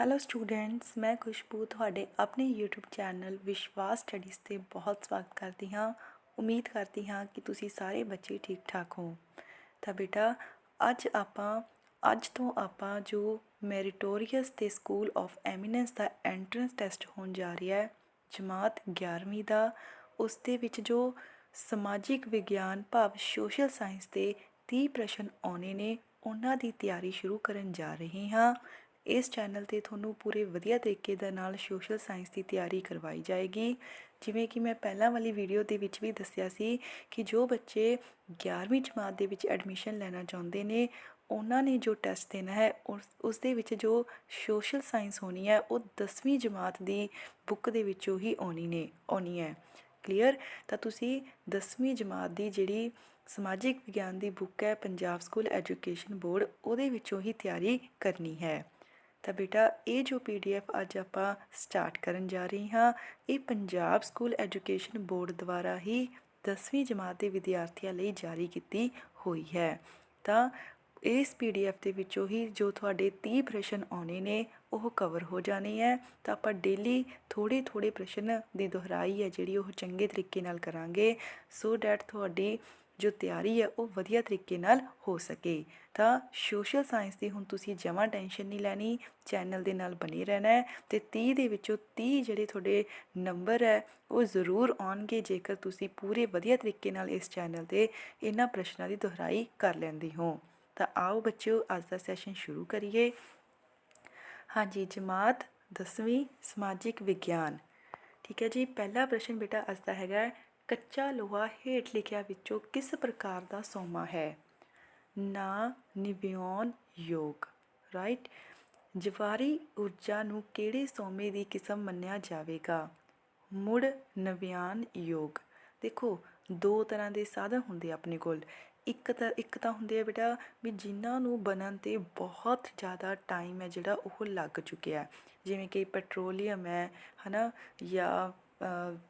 Hello students ਮੈਂ ਖੁਸ਼ਬੂ ਤੁਹਾਡੇ ਆਪਣੇ YouTube ਚੈਨਲ ਵਿਸ਼ਵਾਸ ਸਟੱਡੀਜ਼ ਤੇ ਬਹੁਤ ਸਵਾਗਤ ਕਰਦੀ ਹਾਂ। ਉਮੀਦ ਕਰਦੀ ਹਾਂ ਕਿ ਤੁਸੀਂ ਸਾਰੇ ਬੱਚੇ ਠੀਕ ਠਾਕ ਹੋ। ਤਾਂ ਬੇਟਾ, ਅੱਜ ਆਪਾਂ, ਅੱਜ ਤੋਂ ਆਪਾਂ ਜੋ ਮੈਰੀਟੋਰੀਅਸ ਤੇ ਸਕੂਲ ਆਫ ਐਮੀਨੈਂਸ ਦਾ ਐਂਟਰੈਂਸ ਟੈਸਟ ਹੋਣ ਜਾ ਰਿਹਾ ਹੈ, ਜਮਾਤ 11ਵੀਂ ਦਾ, ਉਸ ਦੇ ਵਿੱਚ ਜੋ ਸਮਾਜਿਕ ਵਿਗਿਆਨ, ਭਾਵ ਸੋਸ਼ਲ ਸਾਇੰਸ ਦੇ 30 ਪ੍ਰਸ਼ਨ ਆਉਣੇ ਨੇ, ਉਹਨਾਂ ਦੀ ਤਿਆਰੀ ਸ਼ੁਰੂ ਕਰਨ ਜਾ ਰਹੇ ਹਾਂ। ਇਸ ਚੈਨਲ ਤੇ ਤੁਹਾਨੂੰ ਪੂਰੇ ਵਧੀਆ ਤਰੀਕੇ ਦੇ ਨਾਲ ਸੋਸ਼ਲ ਸਾਇੰਸ ਦੀ ਤਿਆਰੀ ਕਰਵਾਈ ਜਾਏਗੀ। ਜਿਵੇਂ ਕਿ ਮੈਂ ਪਹਿਲਾਂ ਵਾਲੀ ਵੀਡੀਓ ਦੇ ਵਿੱਚ ਵੀ ਦੱਸਿਆ ਸੀ ਕਿ ਜੋ ਬੱਚੇ 11ਵੀਂ ਜਮਾਤ ਦੇ ਵਿੱਚ ਐਡਮਿਸ਼ਨ ਲੈਣਾ ਚਾਹੁੰਦੇ ਨੇ, ਉਹਨਾਂ ਨੇ ਜੋ ਟੈਸਟ ਦੇਣਾ ਹੈ, ਉਸ ਦੇ ਵਿੱਚ ਜੋ ਸੋਸ਼ਲ ਸਾਇੰਸ ਹੋਣੀ ਹੈ, ਉਹ 10ਵੀਂ ਜਮਾਤ ਦੀ ਬੁੱਕ ਦੇ ਵਿੱਚੋਂ ਹੀ ਆਉਣੀ ਨੇ, ਆਉਣੀ ਹੈ। ਕਲੀਅਰ ਤਾਂ ਤੁਸੀਂ 10ਵੀਂ ਜਮਾਤ ਦੀ ਜਿਹੜੀ ਸਮਾਜਿਕ ਵਿਗਿਆਨ ਦੀ ਬੁੱਕ ਹੈ, ਪੰਜਾਬ ਸਕੂਲ ਐਜੂਕੇਸ਼ਨ ਬੋਰਡ ਉਹਦੇ ਵਿੱਚੋਂ ਹੀ ਤਿਆਰੀ ਕਰਨੀ ਹੈ। ਤਾਂ ਬੇਟਾ, ਇਹ ਜੋ ਪੀਡੀਐਫ ਅੱਜ ਆਪਾਂ ਸਟਾਰਟ ਕਰਨ ਜਾ ਰਹੀ ਹਾਂ, ਇਹ ਪੰਜਾਬ ਸਕੂਲ ਐਜੂਕੇਸ਼ਨ ਬੋਰਡ ਦੁਆਰਾ ਹੀ 10ਵੀਂ ਜਮਾਤ ਦੇ ਵਿਦਿਆਰਥੀਆਂ ਲਈ ਜਾਰੀ ਕੀਤੀ ਹੋਈ ਹੈ। ਤਾਂ ਇਸ ਪੀਡੀਐਫ ਦੇ ਵਿੱਚੋਂ ਹੀ ਜੋ ਤੁਹਾਡੇ 30 ਪ੍ਰਸ਼ਨ ਆਉਣੇ ਨੇ, ਉਹ ਕਵਰ ਹੋ ਜਾਣੇ ਹੈ ਤਾਂ ਆਪਾਂ ਡੇਲੀ ਥੋੜੇ ਥੋੜੇ ਪ੍ਰਸ਼ਨ ਦੀ ਦੁਹਰਾਈ ਹੈ ਜਿਹੜੀ ਉਹ ਚੰਗੇ ਤਰੀਕੇ ਨਾਲ ਕਰਾਂਗੇ। ਸੋ ਡੈਟ ਤੁਹਾਡੀ ਜੋ ਤਿਆਰੀ ਹੈ, ਉਹ ਵਧੀਆ ਤਰੀਕੇ ਨਾਲ ਹੋ ਸਕੇ। ਤਾਂ ਸੋਸ਼ਲ ਸਾਇੰਸ ਦੀ ਹੁਣ ਤੁਸੀਂ ਜਮਾਂ ਟੈਨਸ਼ਨ ਨਹੀਂ ਲੈਣੀ ਚੈਨਲ ਦੇ ਨਾਲ ਬਣੇ ਰਹਿਣਾ ਹੈ ਤੇ 30 ਦੇ ਵਿੱਚੋਂ 30 ਜਿਹੜੇ ਤੁਹਾਡੇ ਨੰਬਰ ਹੈ, ਉਹ ਜ਼ਰੂਰ ਆਉਣਗੇ, ਜੇਕਰ ਤੁਸੀਂ ਪੂਰੇ ਵਧੀਆ ਤਰੀਕੇ ਨਾਲ ਇਸ ਚੈਨਲ ਤੇ ਇਹਨਾਂ ਪ੍ਰਸ਼ਨਾਂ ਦੀ ਦੁਹਰਾਈ ਕਰ ਲੈਂਦੇ ਹੋ। ਤਾਂ ਆਓ ਬੱਚਿਓ, ਅੱਜ ਦਾ ਸੈਸ਼ਨ ਸ਼ੁਰੂ ਕਰੀਏ। ਹਾਂਜੀ, ਜਮਾਤ 10ਵੀਂ ਸਮਾਜਿਕ ਵਿਗਿਆਨ। ਠੀਕ ਹੈ ਜੀ, ਪਹਿਲਾ ਪ੍ਰਸ਼ਨ ਬੇਟਾ ਅੱਜ ਦਾ ਹੈਗਾ ਕੱਚਾ ਲੋਹਾ ਹੇਠ ਲਿਖਿਆ ਵਿੱਚੋਂ ਕਿਸ ਪ੍ਰਕਾਰ ਦਾ ਸੋਮਾ ਹੈ? ਨਾ ਨਿਵਿਓਨ ਯੋਗ ਰਾਈਟ ਜਵਾਰੀ ਊਰਜਾ ਨੂੰ ਕਿਹੜੇ ਸੋਮੇ ਦੀ ਕਿਸਮ ਮੰਨਿਆ ਜਾਵੇਗਾ? ਮੁੜ ਨਵਿਆਨ ਯੋਗ। ਦੇਖੋ, ਦੋ ਤਰ੍ਹਾਂ ਦੇ ਸਾਧਨ ਹੁੰਦੇ ਆਪਣੇ ਕੋਲ। ਇੱਕ ਤਾਂ ਇੱਕ ਤਾਂ ਹੁੰਦੇ ਆ ਬੇਟਾ ਵੀ ਜਿਨ੍ਹਾਂ ਨੂੰ ਬਣਨ ਤੇ ਬਹੁਤ ਜ਼ਿਆਦਾ ਟਾਈਮ ਹੈ ਜਿਹੜਾ ਉਹ ਲੱਗ ਚੁੱਕਿਆ ਜਿਵੇਂ ਕਿ ਪੈਟਰੋਲੀਅਮ ਹੈ, ਹਨਾ? ਜਾਂ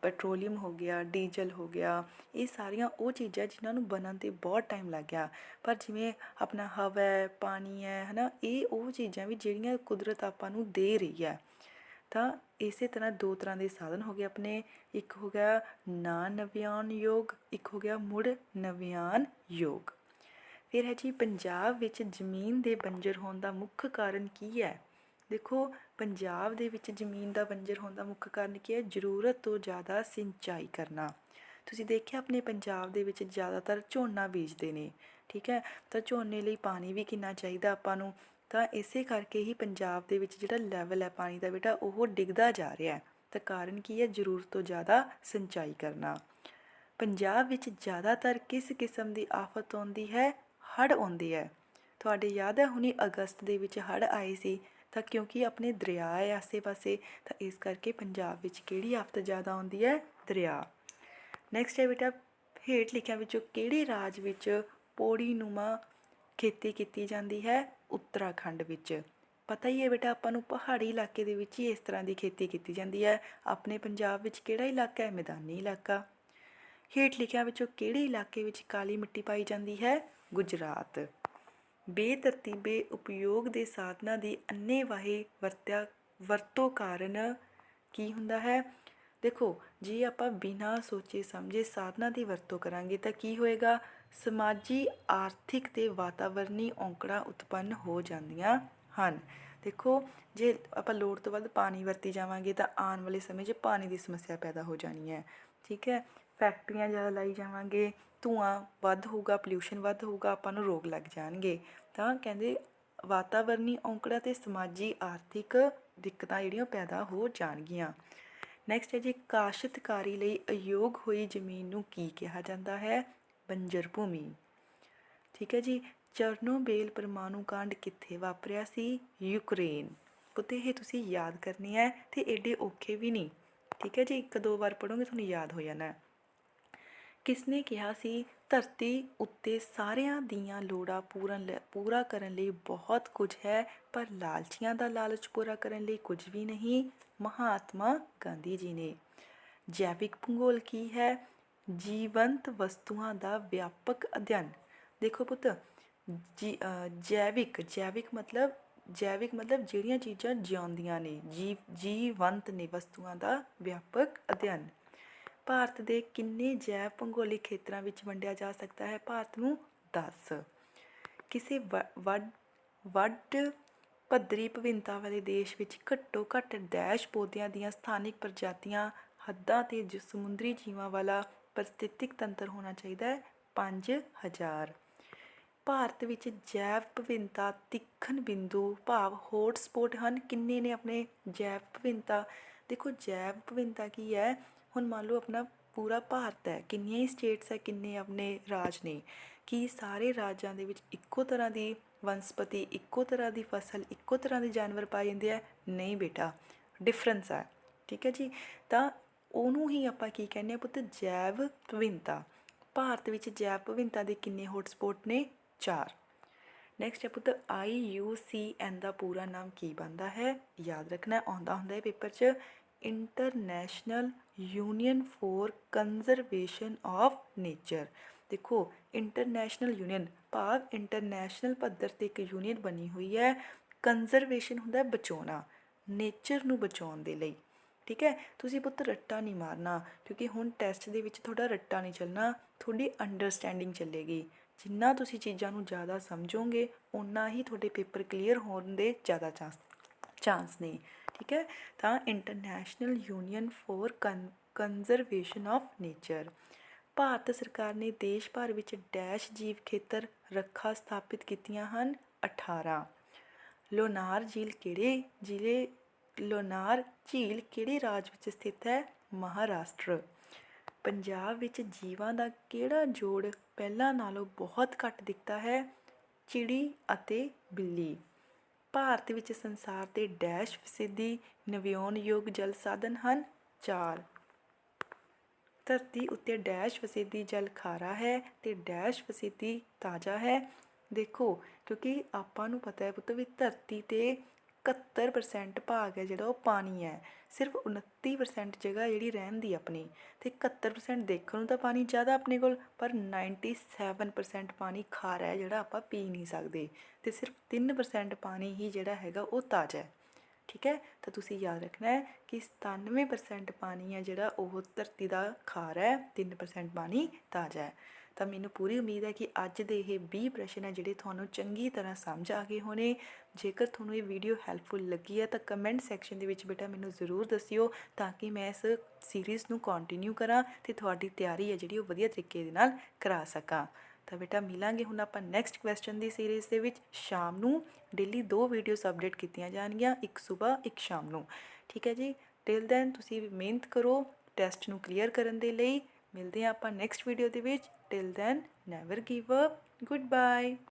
ਪੈਟਰੋਲੀਅਮ ਹੋ ਗਿਆ, ਡੀਜ਼ਲ ਹੋ ਗਿਆ, ਇਹ ਸਾਰੀਆਂ ਉਹ ਚੀਜ਼ਾਂ ਜਿਨ੍ਹਾਂ ਨੂੰ ਬਣਨ ਤੇ ਬਹੁਤ ਟਾਈਮ ਲੱਗ ਗਿਆ। ਪਰ ਜਿਵੇਂ ਆਪਣਾ ਹਵਾ ਹੈ, ਪਾਣੀ ਹੈ ਹੈ ਨਾ ਇਹ ਉਹ ਚੀਜ਼ਾਂ ਵੀ ਜਿਹੜੀਆਂ ਕੁਦਰਤ ਆਪਾਂ ਨੂੰ ਦੇ ਰਹੀ ਹੈ। ਤਾਂ ਇਸੇ ਤਰ੍ਹਾਂ ਦੋ ਤਰ੍ਹਾਂ ਦੇ ਸਾਧਨ ਹੋ ਗਏ ਆਪਣੇ। ਇੱਕ ਹੋ ਗਿਆ ਨਾ ਨਵਿਆਨ ਯੋਗ, ਇੱਕ ਹੋ ਗਿਆ ਮੁੜ ਨਵਿਆਨ ਯੋਗ। ਫਿਰ ਹੈ ਜੀ, ਪੰਜਾਬ ਵਿੱਚ ਜ਼ਮੀਨ ਦੇ ਬੰਜਰ ਹੋਣ ਦਾ ਮੁੱਖ ਕਾਰਨ ਕੀ ਹੈ? ਦੇਖੋ, ਪੰਜਾਬ ਦੇ ਵਿੱਚ ਜ਼ਮੀਨ ਦਾ ਬੰਜਰ ਹੋਣ ਦਾ ਮੁੱਖ ਕਾਰਨ ਕੀ ਹੈ? ਜ਼ਰੂਰਤ ਤੋਂ ਜ਼ਿਆਦਾ ਸਿੰਚਾਈ ਕਰਨਾ। ਤੁਸੀਂ ਦੇਖਿਆ ਆਪਣੇ ਪੰਜਾਬ ਦੇ ਵਿੱਚ ਜ਼ਿਆਦਾਤਰ ਝੋਨਾ ਬੀਜਦੇ ਨੇ, ਠੀਕ ਹੈ? ਤਾਂ ਝੋਨੇ ਲਈ ਪਾਣੀ ਵੀ ਕਿੰਨਾ ਚਾਹੀਦਾ ਆਪਾਂ ਨੂੰ? ਤਾਂ ਇਸੇ ਕਰਕੇ ਹੀ ਪੰਜਾਬ ਦੇ ਵਿੱਚ ਜਿਹੜਾ ਲੈਵਲ ਹੈ ਪਾਣੀ ਦਾ ਬੇਟਾ, ਉਹ ਡਿੱਗਦਾ ਜਾ ਰਿਹਾ ਹੈ। ਤਾਂ ਕਾਰਨ ਕੀ ਹੈ? ਜ਼ਰੂਰਤ ਤੋਂ ਜ਼ਿਆਦਾ ਸਿੰਚਾਈ ਕਰਨਾ। ਪੰਜਾਬ ਵਿੱਚ ਜ਼ਿਆਦਾਤਰ ਕਿਸ ਕਿਸਮ ਦੀ ਆਫਤ ਆਉਂਦੀ ਹੈ? ਹੜ੍ਹ ਆਉਂਦੀ ਹੈ। ਤੁਹਾਡੇ ਯਾਦ ਹੈ, ਹੁਣੀ ਅਗਸਤ ਦੇ ਵਿੱਚ ਹੜ੍ਹ ਆਏ ਸੀ। ਤਾਂ ਕਿਉਂਕਿ ਆਪਣੇ ਦਰਿਆ ਹੈ ਆਸੇ-ਪਾਸੇ, ਤਾਂ ਇਸ ਕਰਕੇ ਪੰਜਾਬ ਵਿੱਚ ਕਿਹੜੀ ਆਫਤ ਜ਼ਿਆਦਾ ਆਉਂਦੀ ਹੈ? ਦਰਿਆ। ਨੈਕਸਟ ਹੈ ਬੇਟਾ, ਹੇਠ ਲਿਖਿਆਂ ਵਿੱਚੋਂ ਕਿਹੜੇ ਰਾਜ ਵਿੱਚ ਪੌੜੀ ਨੂਮਾ ਖੇਤੀ ਕੀਤੀ ਜਾਂਦੀ ਹੈ? ਉੱਤਰਾਖੰਡ ਵਿੱਚ। ਪਤਾ ਹੀ ਹੈ ਬੇਟਾ, ਆਪਾਂ ਨੂੰ ਪਹਾੜੀ ਇਲਾਕੇ ਦੇ ਵਿੱਚ ਹੀ ਇਸ ਤਰ੍ਹਾਂ ਦੀ ਖੇਤੀ ਕੀਤੀ ਜਾਂਦੀ ਹੈ। ਆਪਣੇ ਪੰਜਾਬ ਵਿੱਚ ਕਿਹੜਾ ਇਲਾਕਾ ਹੈ? ਮੈਦਾਨੀ ਇਲਾਕਾ। ਹੇਠ ਲਿਖਿਆਂ ਵਿੱਚੋਂ ਕਿਹੜੇ ਇਲਾਕੇ ਵਿੱਚ ਕਾਲੀ ਮਿੱਟੀ ਪਾਈ ਜਾਂਦੀ ਹੈ? ਗੁਜਰਾਤ। ਬੇਤਰਤੀਬੇ ਉਪਯੋਗ ਦੇ ਸਾਧਨਾਂ ਦੀ ਅੰਨੇਵਾਹੀ ਵਰਤਿਆ, ਵਰਤੋਂ ਕਾਰਨ ਕੀ ਹੁੰਦਾ ਹੈ? ਦੇਖੋ, ਜੇ ਆਪਾਂ ਬਿਨਾਂ ਸੋਚੇ ਸਮਝੇ ਸਾਧਨਾਂ ਦੀ ਵਰਤੋਂ ਕਰਾਂਗੇ ਤਾਂ ਕੀ ਹੋਏਗਾ? ਸਮਾਜੀ ਆਰਥਿਕ ਤੇ ਵਾਤਾਵਰਣੀ ਔਂਕੜਾਂ ਉਤਪੰਨ ਹੋ ਜਾਂਦੀਆਂ ਹਨ। ਦੇਖੋ, ਜੇ ਆਪਾਂ ਲੋੜ ਤੋਂ ਵੱਧ ਪਾਣੀ ਵਰਤੀ ਜਾਵਾਂਗੇ ਤਾਂ ਆਉਣ ਵਾਲੇ ਸਮੇਂ 'ਚ ਪਾਣੀ ਦੀ ਸਮੱਸਿਆ ਪੈਦਾ ਹੋ ਜਾਣੀ ਹੈ। ਠੀਕ ਹੈ? ਫੈਕਟਰੀਆਂ ਜ਼ਿਆਦਾ ਲਾਈ ਜਾਵਾਂਗੇ, ਧੂੰਆਂ ਵੱਧ ਹੋਊਗਾ ਪੋਲਿਊਸ਼ਨ ਵੱਧ ਹੋਊਗਾ, ਆਪਾਂ ਨੂੰ ਰੋਗ ਲੱਗ ਜਾਣਗੇ। ਤਾਂ ਕਹਿੰਦੇ ਵਾਤਾਵਰਨੀ ਔਂਕੜਾ ਤੇ ਸਮਾਜੀ ਆਰਥਿਕ ਦਿੱਕਤਾਂ ਜਿਹੜੀਆਂ ਪੈਦਾ ਹੋ ਜਾਣਗੀਆਂ। ਨੈਕਸਟ ਹੈ ਜੀ, ਕਾਸ਼ਤਕਾਰੀ ਲਈ ਅਯੋਗ ਹੋਈ ਜ਼ਮੀਨ ਨੂੰ ਕੀ ਕਿਹਾ ਜਾਂਦਾ ਹੈ? ਬੰਜਰ ਭੂਮੀ। ਠੀਕ ਹੈ ਜੀ, ਚਰਨੋਬੇਲ ਪਰਮਾਣੂ ਕਾਂਡ ਕਿੱਥੇ ਵਾਪਰਿਆ ਸੀ? ਯੂਕਰੇਨ। ਪੁੱਤੇ, ਇਹ ਤੁਸੀਂ ਯਾਦ ਕਰਨੀ ਹੈ ਤੇ ਏਡੇ ਔਖੇ ਵੀ ਨਹੀਂ। ਠੀਕ ਹੈ ਜੀ, ਇੱਕ ਦੋ ਵਾਰ ਪੜੋਗੇ ਤੁਹਾਨੂੰ ਯਾਦ ਹੋ ਜਾਣਾ ਕਿਸਨੇ ਕਿਹਾ ਸੀ, ਧਰਤੀ ਉੱਤੇ ਸਾਰਿਆਂ ਦੀਆਂ ਲੋੜਾਂ ਪੂਰਨ ਲ- ਪੂਰਾ ਕਰਨ ਲਈ ਬਹੁਤ ਕੁਝ ਹੈ, ਪਰ ਲਾਲਚੀਆਂ ਦਾ ਲਾਲਚ ਪੂਰਾ ਕਰਨ ਲਈ ਕੁਝ ਵੀ ਨਹੀਂ, ਮਹਾਤਮਾ ਗਾਂਧੀ ਜੀ ਨੇ। ਜੈਵਿਕ ਭੂਗੋਲ ਕੀ ਹੈ? ਜੀਵੰਤ ਵਸਤੂਆਂ ਦਾ ਵਿਆਪਕ ਅਧਿਐਨ। ਦੇਖੋ ਪੁੱਤ, ਜੀ ਜੈਵਿਕ ਜੈਵਿਕ ਮਤਲਬ ਜੈਵਿਕ ਮਤਲਬ ਜਿਹੜੀਆਂ ਚੀਜ਼ਾਂ ਜਿਉਂਦੀਆਂ ਨੇ, ਜੀਵ, ਜੀਵੰਤ ਨੇ ਵਸਤੂਆਂ ਦਾ ਵਿਆਪਕ ਅਧਿਐਨ। ਭਾਰਤ ਦੇ ਕਿੰਨੇ ਜੈਵ ਭੂਗੋਲਿਕ ਖੇਤਰਾਂ ਵਿੱਚ ਵੰਡਿਆ ਜਾ ਸਕਦਾ ਹੈ? ਭਾਰਤ ਨੂੰ 10 ਕਿਸੇ ਵ- ਵੱਡ ਵੱਡ ਪੱਧਰੀ ਵਿਭਿੰਨਤਾ ਵਾਲੇ ਦੇਸ਼ ਵਿੱਚ ਘੱਟੋ ਘੱਟ ਡੈਸ਼ ਪੌਦਿਆਂ ਦੀਆਂ ਸਥਾਨਿਕ ਪ੍ਰਜਾਤੀਆਂ ਹੱਦਾਂ ਤੇ ਸਮੁੰਦਰੀ ਜੀਵਾਂ ਵਾਲਾ ਪਰਿਸਥਿਤਿਕ ਤੰਤਰ ਹੋਣਾ ਚਾਹੀਦਾ ਹੈ 5000 ਭਾਰਤ ਵਿੱਚ ਜੈਵ ਵਿਭਿੰਨਤਾ ਤਿੱਖਣ ਬਿੰਦੂ ਭਾਵ ਹੌਟ ਸਪੌਟ ਹਨ। ਕਿੰਨੇ ਨੇ ਆਪਣੇ ਜੈਵ ਵਿਭਿੰਨਤਾ ਦੇਖੋ, ਜੈਵ ਵਿਭਿੰਨਤਾ ਕੀ ਹੈ? ਹੁਣ ਮੰਨ ਲਓ ਆਪਣਾ ਪੂਰਾ ਭਾਰਤ ਹੈ, ਕਿੰਨੀਆਂ ਹੀ ਸਟੇਟਸ ਹੈ, ਕਿੰਨੇ ਆਪਣੇ ਰਾਜ ਨੇ, ਕੀ ਸਾਰੇ ਰਾਜਾਂ ਦੇ ਵਿੱਚ ਇੱਕੋ ਤਰ੍ਹਾਂ ਦੀ ਵਨਸਪਤੀ, ਇੱਕੋ ਤਰ੍ਹਾਂ ਦੀ ਫਸਲ, ਇੱਕੋ ਤਰ੍ਹਾਂ ਦੇ ਜਾਨਵਰ ਪਾਏ ਜਾਂਦੇ ਆ? ਨਹੀਂ ਬੇਟਾ ਡਿਫਰੈਂਸ ਹੈ। ਠੀਕ ਹੈ ਜੀ? ਤਾਂ ਉਹਨੂੰ ਹੀ ਆਪਾਂ ਕੀ ਕਹਿੰਦੇ ਆ ਪੁੱਤ? ਜੈਵ ਵਿਭਿੰਨਤਾ ਭਾਰਤ ਵਿੱਚ ਜੈਵ ਵਿਭਿੰਨਤਾ ਦੇ ਕਿੰਨੇ ਹੌਟਸਪੌਟ ਨੇ? 4 ਨੈਕਸਟ ਹੈ ਪੁੱਤ IUCN ਦਾ ਪੂਰਾ ਨਾਮ ਕੀ ਬਣਦਾ ਹੈ? ਯਾਦ ਰੱਖਣਾ, ਆਉਂਦਾ ਹੁੰਦਾ ਹੈ ਪੇਪਰ 'ਚ। International union for conservation of nature ਦੇਖੋ ਇੰਟਰਨੈਸ਼ਨਲ ਯੂਨੀਅਨ ਭਾਵ ਇੰਟਰਨੈਸ਼ਨਲ ਪੱਧਰ ਤੇ ਇੱਕ ਯੂਨੀਅਨ ਬਣੀ ਹੋਈ ਹੈ। ਕੰਜ਼ਰਵੇਸ਼ਨ ਹੁੰਦਾ ਬਚਾਉਣਾ ਨੇਚਰ ਨੂੰ ਬਚਾਉਣ ਦੇ ਲਈ। ਠੀਕ ਹੈ? ਤੁਸੀਂ ਪੁੱਤ ਰੱਟਾ ਨਹੀਂ ਮਾਰਨਾ, ਕਿਉਂਕਿ ਹੁਣ ਟੈਸਟ ਦੇ ਵਿੱਚ ਤੁਹਾਡਾ ਰੱਟਾ ਨਹੀਂ ਚੱਲਣਾ, ਤੁਹਾਡੀ ਅੰਡਰਸਟੈਂਡਿੰਗ ਚੱਲੇਗੀ। ਜਿੰਨਾ ਤੁਸੀਂ ਚੀਜ਼ਾਂ ਨੂੰ ਜ਼ਿਆਦਾ ਸਮਝੋਗੇ, ਓਨਾ ਹੀ ਤੁਹਾਡੇ ਪੇਪਰ ਕਲੀਅਰ ਹੋਣ ਦੇ ਜ਼ਿਆਦਾ ਚਾਂਸ ਚਾਂਸ ਨੇ। ਠੀਕ ਹੈ, ਤਾਂ international union for conservation of nature Bharat ਸਰਕਾਰ ਨੇ ਦੇਸ਼ ਭਰ ਵਿੱਚ ਡੈਸ਼ ਜੀਵ ਖੇਤਰ ਰੱਖਾਂ ਸਥਾਪਿਤ ਕੀਤੀਆਂ ਹਨ 18 ਲੋਨਾਰ ਝੀਲ ਕਿਹੜੇ ਜ਼ਿਲ੍ਹੇ, ਲੋਨਾਰ ਝੀਲ ਕਿਹੜੇ ਰਾਜ ਵਿੱਚ ਸਥਿਤ ਹੈ? ਮਹਾਰਾਸ਼ਟਰ। ਪੰਜਾਬ ਵਿੱਚ ਜੀਵਾਂ ਦਾ ਕਿਹੜਾ ਜੋੜ ਪਹਿਲਾਂ ਨਾਲੋਂ ਬਹੁਤ ਘੱਟ ਦਿਖਦਾ ਹੈ? ਚਿੜੀ ਅਤੇ ਬਿੱਲੀ। ਭਾਰਤ ਵਿੱਚ ਸੰਸਾਰ ਦੇ ਡੈਸ਼ ਫਸਿੱਧੀ ਨਵਿਆਉਣਯੋਗ ਜਲ ਸਾਧਨ ਹਨ ਚਾਰ ਧਰਤੀ ਉੱਤੇ ਡੈਸ਼ ਫਸਿੱਧੀ ਜਲ ਖਾਰਾ ਹੈ ਤੇ ਡੈਸ਼ ਫਸਿੱਧੀ ਤਾਜ਼ਾ ਹੈ। ਦੇਖੋ, ਕਿਉਂਕਿ ਆਪਾਂ ਨੂੰ ਪਤਾ ਹੈ ਪੁੱਤ ਵੀ ਧਰਤੀ ਤੇ 71% ਭਾਗ ਹੈ ਜਿਹੜਾ ਉਹ ਪਾਣੀ ਹੈ। ਸਿਰਫ 29% ਜਗ੍ਹਾ ਜਿਹੜੀ ਰਹਿਣ ਦੀ ਆਪਣੀ। ਤੇ 71% ਦੇਖਣ ਨੂੰ ਤਾਂ ਪਾਣੀ ਜ਼ਿਆਦਾ ਆਪਣੇ ਕੋਲ, ਪਰ 97% ਪਾਣੀ ਖਾਰਾ ਹੈ ਜਿਹੜਾ ਆਪਾਂ ਪੀ ਨਹੀਂ ਸਕਦੇ। ਤੇ ਸਿਰਫ 3% ਪਾਣੀ ਹੀ ਜਿਹੜਾ ਹੈਗਾ ਉਹ ਤਾਜ਼ਾ ਹੈ। ਠੀਕ ਹੈ? ਤਾਂ ਤੁਸੀਂ ਯਾਦ ਰੱਖਣਾ ਹੈ ਕਿ 97% ਪਾਣੀ ਹੈ ਜਿਹੜਾ ਉਹ ਧਰਤੀ ਦਾ ਖਾਰਾ ਹੈ। 3% ਪਾਣੀ ਤਾਜ਼ਾ ਹੈ। ਤਾਂ ਮੈਨੂੰ ਪੂਰੀ ਉਮੀਦ ਹੈ ਕਿ ਅੱਜ ਦੇ ਇਹ 20 ਪ੍ਰਸ਼ਨ ਹੈ ਜਿਹੜੇ ਤੁਹਾਨੂੰ ਚੰਗੀ ਤਰ੍ਹਾਂ ਸਮਝ ਆ ਗਏ ਹੋਣੇ। ਜੇਕਰ ਤੁਹਾਨੂੰ ਇਹ ਵੀਡੀਓ ਹੈਲਪਫੁਲ ਲੱਗੀ ਹੈ ਤਾਂ ਕਮੈਂਟ ਸੈਕਸ਼ਨ ਦੇ ਵਿੱਚ ਬੇਟਾ ਮੈਨੂੰ ਜ਼ਰੂਰ ਦੱਸਿਓ ਤਾਂ ਕਿ ਮੈਂ ਇਸ ਸੀਰੀਜ਼ ਨੂੰ ਕੰਟੀਨਿਊ ਕਰਾਂ ਤੇ ਤੁਹਾਡੀ ਤਿਆਰੀ ਹੈ ਜਿਹੜੀ ਉਹ ਵਧੀਆ ਤਰੀਕੇ ਦੇ ਨਾਲ ਕਰਾ ਸਕਾਂ। ਤਾਂ ਬੇਟਾ ਮਿਲਾਂਗੇ ਹੁਣ ਆਪਾਂ ਨੈਕਸਟ ਕੁਐਸਚਨ ਦੀ ਸੀਰੀਜ਼ ਦੇ ਵਿੱਚ। ਸ਼ਾਮ ਨੂੰ ਡੇਲੀ ਦੋ ਵੀਡੀਓਜ਼ ਅਪਡੇਟ ਕੀਤੀਆਂ ਜਾਣਗੀਆਂ, ਇੱਕ ਸਵੇਰ, ਇੱਕ ਸ਼ਾਮ ਨੂੰ। ਠੀਕ ਹੈ ਜੀ? ਟਿਲ ਦੈਨ ਤੁਸੀਂ ਮਿਹਨਤ ਕਰੋ ਟੈਸਟ ਨੂੰ ਕਲੀਅਰ ਕਰਨ ਦੇ ਲਈ। ਮਿਲਦੇ ਹਾਂ ਆਪਾਂ ਨੈਕਸਟ ਵੀਡੀਓ ਦੇ ਵਿੱਚ। Till then, never give up. Goodbye.